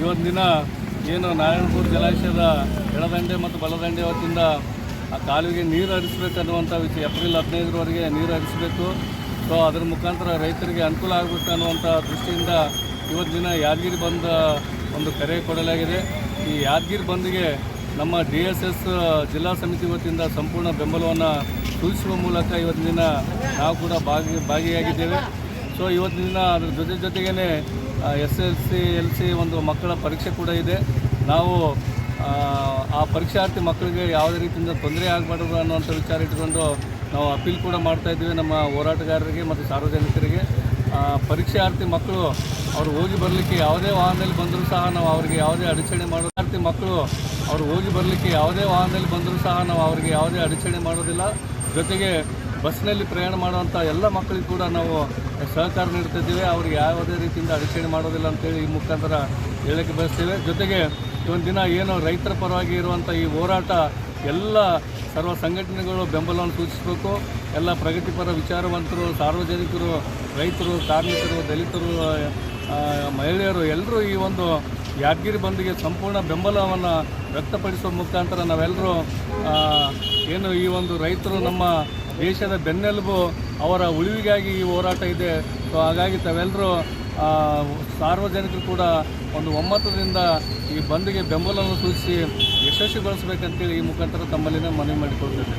ಇವತ್ತು ದಿನ ಏನು ನಾರಾಯಣಪುರ ಜಲಾಶಯದ ಎಡದಂಡೆ ಮತ್ತು ಬಲದಂಡೆ ವತಿಯಿಂದ ಆ ಕಾಲುವೆಗೆ ನೀರು ಹರಿಸಬೇಕನ್ನುವಂಥ ವಿಷಯ ಏಪ್ರಿಲ್ ಹದಿನೈದರವರೆಗೆ ನೀರು ಹರಿಸಬೇಕು. ಸೊ ಅದರ ಮುಖಾಂತರ ರೈತರಿಗೆ ಅನುಕೂಲ ಆಗಬೇಕು ಅನ್ನುವಂಥ ದೃಷ್ಟಿಯಿಂದ ಇವತ್ತು ದಿನ ಯಾದಗಿರಿ ಬಂದ ಒಂದು ಕರೆ ಕೊಡಲಾಗಿದೆ. ಈ ಯಾದಗಿರಿ ಬಂದ್ಗೆ ನಮ್ಮ ಡಿ ಎಸ್ ಎಸ್ ಜಿಲ್ಲಾ ಸಮಿತಿ ವತಿಯಿಂದ ಸಂಪೂರ್ಣ ಬೆಂಬಲವನ್ನು ಸೂಚಿಸುವ ಮೂಲಕ ಇವತ್ತಿನ ದಿನ ನಾವು ಕೂಡ ಭಾಗಿ ಭಾಗಿಯಾಗಿದ್ದೇವೆ. ಸೊ ಇವತ್ತಿನ ದಿನ ಅದ್ರ ಜೊತೆ ಜೊತೆಗೇ S L C L C ಒಂದು ಮಕ್ಕಳ ಪರೀಕ್ಷೆ ಕೂಡ ಇದೆ. ನಾವು ಆ, ಪರೀಕ್ಷಾರ್ಥಿ ಮಕ್ಕಳಿಗೆ ಯಾವುದೇ ರೀತಿಯಿಂದ ತೊಂದರೆ ಆಗಬಾರ್ದು ಅನ್ನುವಂಥ ವಿಚಾರ ಇಟ್ಕೊಂಡು ನಾವು ಅಪೀಲ್ ಕೂಡ ಮಾಡ್ತಾ ಇದ್ದೀವಿ ನಮ್ಮ ಹೋರಾಟಗಾರರಿಗೆ ಮತ್ತು ಸಾರ್ವಜನಿಕರಿಗೆ. ಪರೀಕ್ಷಾರ್ಥಿ ಮಕ್ಕಳು ಅವರು ಹೋಗಿ ಬರಲಿಕ್ಕೆ ಯಾವುದೇ ವಾಹನದಲ್ಲಿ ಬಂದರೂ ಸಹ ನಾವು ಅವರಿಗೆ ಯಾವುದೇ ಅಡಚಣೆ ಮಾಡೋದಾರ್ಥಿ ಮಕ್ಕಳು ಅವರು ಹೋಗಿ ಬರಲಿಕ್ಕೆ ಯಾವುದೇ ವಾಹನದಲ್ಲಿ ಬಂದರೂ ಸಹ ನಾವು ಅವರಿಗೆ ಯಾವುದೇ ಅಡಚಣೆ ಮಾಡೋದಿಲ್ಲ. ಜೊತೆಗೆ ಬಸ್ನಲ್ಲಿ ಪ್ರಯಾಣ ಮಾಡುವಂಥ ಎಲ್ಲ ಮಕ್ಕಳಿಗೆ ಕೂಡ ನಾವು ಸಹಕಾರ ನೀಡ್ತಿದ್ದೀವಿ ಅವ್ರಿಗೆ ಯಾವುದೇ ರೀತಿಯಿಂದ ಅಡಚಣೆ ಮಾಡೋದಿಲ್ಲ ಅಂತೇಳಿ ಈ ಮುಖಾಂತರ ಹೇಳಕ್ಕೆ ಬಯಸ್ತೇವೆ. ಜೊತೆಗೆ ಒಂದು ದಿನ ಏನು ರೈತರ ಪರವಾಗಿ ಇರುವಂಥ ಈ ಹೋರಾಟ, ಎಲ್ಲ ಸರ್ವ ಸಂಘಟನೆಗಳು ಬೆಂಬಲವನ್ನು ಸೂಚಿಸಬೇಕು. ಎಲ್ಲ ಪ್ರಗತಿಪರ ವಿಚಾರವಂತರು, ಸಾರ್ವಜನಿಕರು, ರೈತರು, ಕಾರ್ಮಿಕರು, ದಲಿತರು ಮಹಿಳೆಯರು ಎಲ್ಲರೂ ಈ ಒಂದು ಯಾದಗಿರಿ ಬಂದಿಗೆ ಸಂಪೂರ್ಣ ಬೆಂಬಲವನ್ನು ವ್ಯಕ್ತಪಡಿಸುವ ಮುಖಾಂತರ ನಾವೆಲ್ಲರೂ ಏನು ಈ ಒಂದು ರೈತರು ನಮ್ಮ ದೇಶದ ಬೆನ್ನೆಲುಬು ಅವರ ಉಳಿವಿಗಾಗಿ ಈ ಹೋರಾಟ ಇದೆ. ಸೊ ಹಾಗಾಗಿ ತಾವೆಲ್ಲರೂ ಸಾರ್ವಜನಿಕರು ಕೂಡ ಒಂದು ಒಮ್ಮತದಿಂದ ಈ ಬಂದ್ಗೆ ಬೆಂಬಲವನ್ನು ಸೂಚಿಸಿ ಯಶಸ್ವಿಗೊಳಿಸಬೇಕಂತೇಳಿ ಈ ಮುಖಾಂತರ ತಮ್ಮಲ್ಲಿನ ಮನವಿ ಮಾಡಿಕೊಳ್ತೇವೆ.